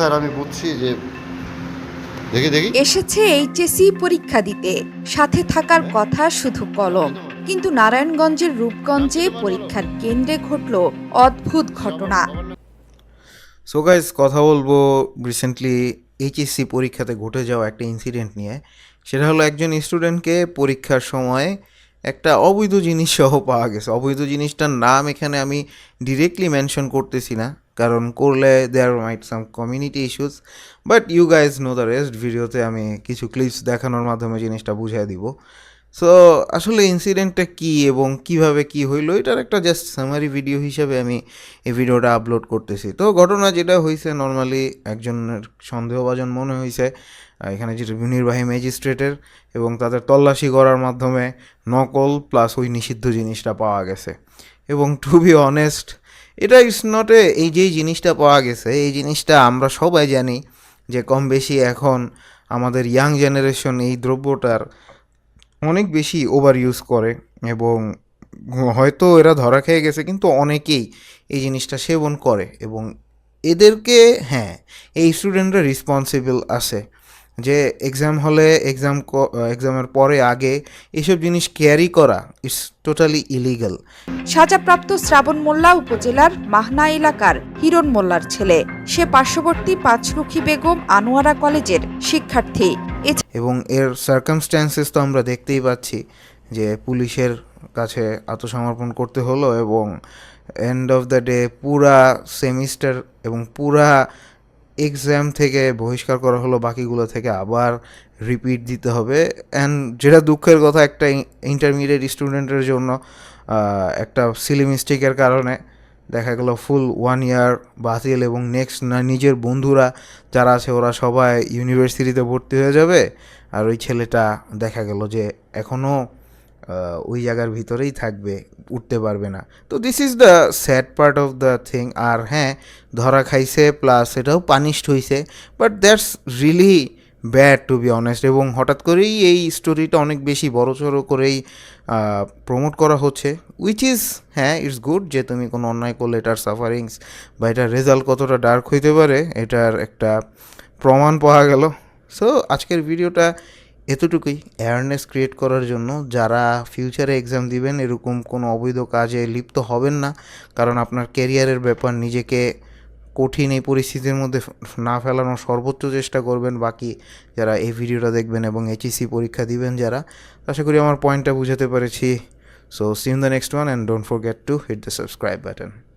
Sir আমি বুঝছি যে দেখি দেখি। এসেছে এইচএসসি পরীক্ষা দিতে। সাথে থাকার কথা শুধু কলম। কিন্তু নারায়ণগঞ্জের রূপগঞ্জে পরীক্ষার কেন্দ্রে ঘটল অদ্ভুত ঘটনা। সো গাইজ কথা বলব রিসেন্টলি এইচএসসি পরীক্ষাতে ঘটে যাওয়া একটা ইনসিডেন্ট নিয়ে। সেটা হলো একজন স্টুডেন্টকে পরীক্ষার সময় একটা অবৈধ জিনিস সহ পাওয়া গেছে। অবৈধ জিনিসটার নাম এখানে আমি ডিরেক্টলি মেনশন করতেছি না, কারণ করলে there might some community issues but you guys know the rest ভিডিওতে আমি কিছু ক্লিপস দেখানোর মাধ্যমে জিনিসটা বুঝিয়ে দিব। সো আসলে ইনসিডেন্টটা কী এবং কীভাবে কি হইল, এটার একটা জাস্ট সামারি ভিডিও হিসাবে আমি এই ভিডিওটা আপলোড করতেছি। তো ঘটনা যেটা হয়েছে নর্মালি একজনের সন্দেহভাজন মনে হয়েছে এখানে যেটা নির্বাহী ম্যাজিস্ট্রেটের এবং তাদের তল্লাশি করার মাধ্যমে নকল প্লাস ওই নিষিদ্ধ জিনিসটা পাওয়া গেছে। এবং টু বি অনেস্ট এটা ইটস নট এই যেই জিনিসটা পাওয়া গেছে, এই জিনিসটা আমরা সবাই জানি যে কম বেশি এখন আমাদের ইয়াং জেনারেশন এই দ্রব্যটার অনেক বেশি ওভার ইউজ করে এবং হয়তো এরা ধরা খেয়ে গেছে, কিন্তু অনেকেই এই জিনিসটা সেবন করে এবং এদেরকে হ্যাঁ এই স্টুডেন্টরা রেসপন্সিবল আছে। যে এক্সাম হলে এক্সাম এক্সামের পরে আগে এসব জিনিস ক্যারি করা ইটস টোটালি ইলিগাল সাজাপ্রাপ্ত শ্রাবণ মোল্লা উপজেলার মাহনা এলাকার হিরণ মোল্লার ছেলে। সে পার্শ্ববর্তী পাঁচরুখি বেগম আনোয়ারা কলেজের শিক্ষার্থী। এবং এর সার্কামস্ট্যান্সেস তো আমরা দেখতেই পাচ্ছি যে পুলিশের কাছে আত্মসমর্পণ করতে হলো এবং এন্ড অফ দ্য ডে পুরা সেমিস্টার এবং পুরা এক্সাম থেকে বহিষ্কার করা হলো, বাকিগুলো থেকে আবার রিপিট দিতে হবে। অ্যান্ড যেটা দুঃখের কথা, একটা ইন্টারমিডিয়েট স্টুডেন্টের জন্য একটা সিলি মিস্টেকের কারণে দেখা গেল ফুল ওয়ান ইয়ার বাতিল এবং নেক্সট না, নিজের বন্ধুরা যারা আছে, ওরা সবাই ইউনিভার্সিটিতে ভর্তি হয়ে যাবে। আর ওই ছেলেটা দেখা গেল যে এখনও ওই জায়গার ভিতরেই থাকবে, উঠতে পারবে না। তো this is the sad part of the thing আর হ্যাঁ ধরা খাইছে প্লাস এটাও পানিশড হয়েছে but that's really bad to be honest এবং হঠাৎ করেই এই স্টোরিটা অনেক বেশি বড় সড়ো করেই প্রমোট করা হচ্ছে। উইচ ইজ হ্যাঁ ইটস গুড যে তুমি কোনো অন্যায় করলে এটার সাফারিংস বা এটার রেজাল্ট কতটা ডার্ক হইতে পারে, এটার একটা প্রমাণ পাওয়া গেল। সো আজকের ভিডিওটা এতটুকুই অ্যাওয়ারনেস ক্রিয়েট করার জন্য যারা ফিউচারে এক্সাম দিবেন, এরকম কোনো অবৈধ কাজে লিপ্ত হবেন না। কারণ আপনার ক্যারিয়ারের ব্যাপার, নিজেকে কঠিন এই পরিস্থিতির মধ্যে না ফেলানোর সর্বোচ্চ চেষ্টা করবেন। বাকি যারা এই ভিডিওটা দেখবেন এবং এইচএসসি পরীক্ষা দিবেন যারা, আশা করি আমার পয়েন্টটা বুঝাতে পেরেছি। So see in the next one and don't forget to hit the subscribe button